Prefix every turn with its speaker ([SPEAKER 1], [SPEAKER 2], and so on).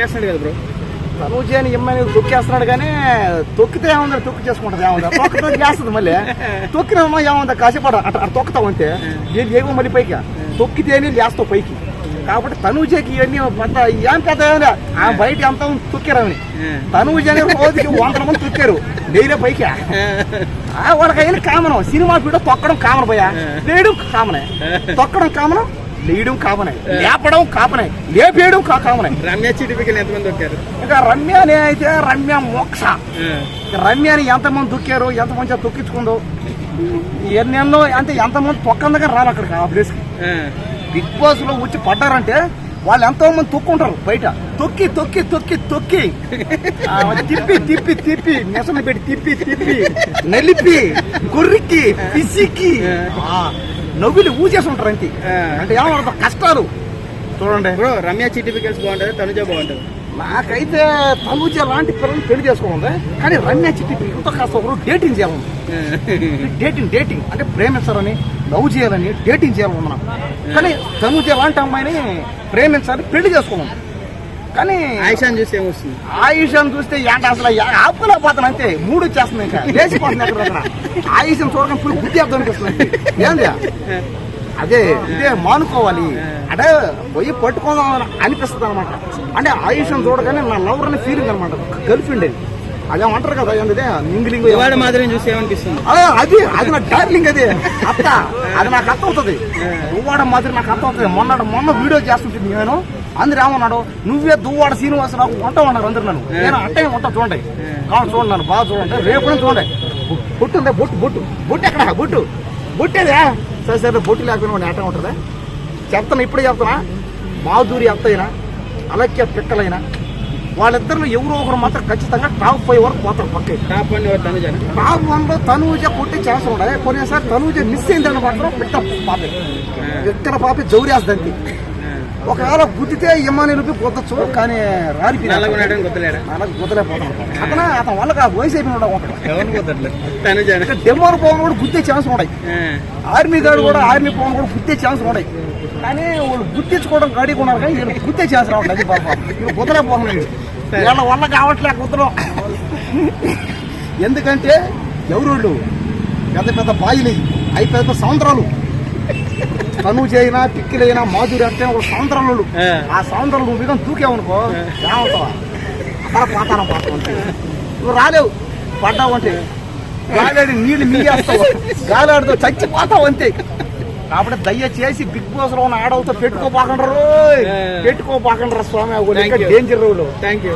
[SPEAKER 1] తొక్కేస్తున్నాడు కదా బ్రో.
[SPEAKER 2] తనూజీ అని ఇమ్మని తొక్కేస్తున్నాడు కానీ తొక్కితే ఏముందా? తొక్కి చేసుకుంటుంది ఏముందా? తొక్కతో చేస్తుంది మళ్ళీ. తొక్కినమ్మా ఏముందా? కాసేపాడు అటు అటు తొక్కుతావు అంతే. ఏం ఏమో మళ్ళీ పైకి. తొక్కితేనే లేస్తావు పైకి. కాబట్టి తనూజకి ఇవన్నీ పెద్ద ఏం పెద్ద ఏం ఆ బయట ఎంత తొక్కారని. తనూజ అనే రోజుకి వందల మంది తొక్కారు. డైలీ పైకి. ఆ వాళ్ళకి అయిన కామనం. సినిమా పీడ తొక్కడం కామన్ పోయా వేయడం కామనే. తొక్కడం కామనం. లేయడం కామనే. లేపడం కామనే. లేపేయడం కా కామనే.
[SPEAKER 1] రమ్య చిటిపికలు ఎంతమంది తొక్కారు
[SPEAKER 2] ఇంకా రమ్య అనే అయితే రమ్య మోక్ష. రమ్యని ఎంతమంది తొక్కారు ఎంతమంది తొక్కించుకుందో ఎన్నెన్నో అంటే ఎంతమంది తొక్కందగా రారు అక్కడికి ఆ ప్లేస్కి బిగ్ బాస్లో వచ్చి పడ్డారంటే వాళ్ళు ఎంతో మంది తొక్కుంటారు బయట. తొక్కి తొక్కి తొక్కి తొక్కి. తిప్పి తిప్పి తిప్పి నెసలు పెట్టి తిప్పి తిప్పి నలిపి కొర్రికి పిసికి. నవ్వులు ఊచేసి ఉంటారు అంతే. అంటే ఏమర్థం కష్టాలు. చూడండి.
[SPEAKER 1] బ్రో రమ్య చిటిపికల్స్ బాగుంటుంది తనుజ బాగుంటుంది.
[SPEAKER 2] నాకైతే తనుజ లాంటి పిల్లల్ని పెళ్ళి చేసుకోవాలి కానీ రమ్య పిల్లలతో కాస్త ఒకరు డేటింగ్ చేయాలి డేటింగ్ డేటింగ్ అంటే ప్రేమించాలని లవ్ చేయాలని డేటింగ్ చేయాలి మనం కానీ తనుజ లాంటి అమ్మాయిని ప్రేమించాలి పెళ్ళి చేసుకోవాలి కానీ
[SPEAKER 1] ఆయిషాని చూస్తే ఏమొస్తుంది?
[SPEAKER 2] ఆయుషాన్ని చూస్తే ఏంట అసలు? ఆపులా పోతాను అంతే. మూడు వచ్చేస్తుంది ఇంకా. లేచిపోతుంది అక్కడ ఆయుషం చూడడం ఫుల్ బుద్ధి అర్థం అనిపిస్తుంది. ఏంది? అదే ఇదే మానుకోవాలి. అంటే పోయి పట్టుకోదాం అనిపిస్తుంది అనమాట అంటే ఆయుషం చూడగానే నా లవర్ అనే ఫీలింగ్ అనమాట గర్ల్ ఫ్రెండ్ అదేమంటారు కదా ఏంటిదే? మింగిలింగ్
[SPEAKER 1] ఇవాళ మాదిరిని చూస్తే ఏమనిపిస్తుంది?
[SPEAKER 2] ఆ, అది అది నా డార్లింగ్ అది. అత్త అది నాకు అర్థం అవుతుంది దువ్వాడ మాదిరి నాకు అర్థం అవుతుంది మొన్న మొన్న వీడియో చేస్తుంటుంది నేను అందరు ఏమన్నాడు నువ్వే దువ్వాడ శ్రీనివాసరావు వంట ఉన్నారు అందరు నన్ను. నేను అంటే వంట చూడండి. కావాలి చూడండి నన్ను బాగా చూడండి. రేపు చూడండి. బొట్టు ఉందా? బొట్టు బొట్టు. బొట్టు ఎక్కడ? బొట్టు. బొట్టేదా? సరే సరే బొట్టు లేకపోయినా ఆట ఉంటుందా? చెప్తాను ఇప్పుడే చెప్తున్నా. మాధురి అత్తయినా అలక్య పిక్కలైనా వాళ్ళిద్దరిలో ఎవరో ఒకరు మాత్రం ఖచ్చితంగా టాప్ ఫైవ్ వరకు పోతారు పక్కే.
[SPEAKER 1] టాప్ వన్ తనుజ
[SPEAKER 2] టాప్ వన్లో తనూజ కొట్టి ఉన్నాయి కొన్నిసారి తనూజ మిస్ అయిందని మాత్రం పిట్ట పాపే. ఎక్కడ పాపే జౌరేస్తుంది ఒకవేళ గుద్దితే ఇమ్మానులకి పొద్దచ్చు కానీ రాలిపి గుద్దలేకపోతాను అతను అతను వాళ్ళకి ఆ వయసు అయిపోయిన డెమోన్ పవన్ కూడా గుద్దే ఛాన్స్ ఉన్నాయి ఆర్మీ గారు కూడా ఆర్మీ పవన్ కూడా గుద్దే ఛాన్స్ ఉన్నాయి కానీ వాళ్ళు గుర్తించుకోవడం గడికి ఉన్నారు కానీ వీళ్ళు గుద్దే ఛాన్స్ రావట్లేదు. అది పాప. వీళ్ళు గుద్దలేకపోతున్నాడు వీళ్ళ. వల్ల కావట్లే గుద్దడం. ఎందుకంటే ఎవరు పెద్ద పెద్ద బాయిలు అవి పెద్ద సముద్రాలు తనుజ అయినా పిక్కిలైనా మాధురి అంటే ఒక సముద్రంలో ఆ. సముద్రం నువ్వు మీద దూకేవనుకో ఏమవుతావా అక్కడ పాతానం పాతం అంటే నువ్వు రాలేవు పడ్డావు అంటే. గాలాడి నీళ్ళు మింగేస్తావు గాలాడితో చచ్చిపోతావు అంతే. కాబట్టి దయచేసి బిగ్ బాస్లో ఉన్న ఆడవుతో పెట్టుకోపాకండ్రు పెట్టుకోపాకండ్రా స్వామి. డేంజర్ రోజులు
[SPEAKER 1] థ్యాంక్ యూ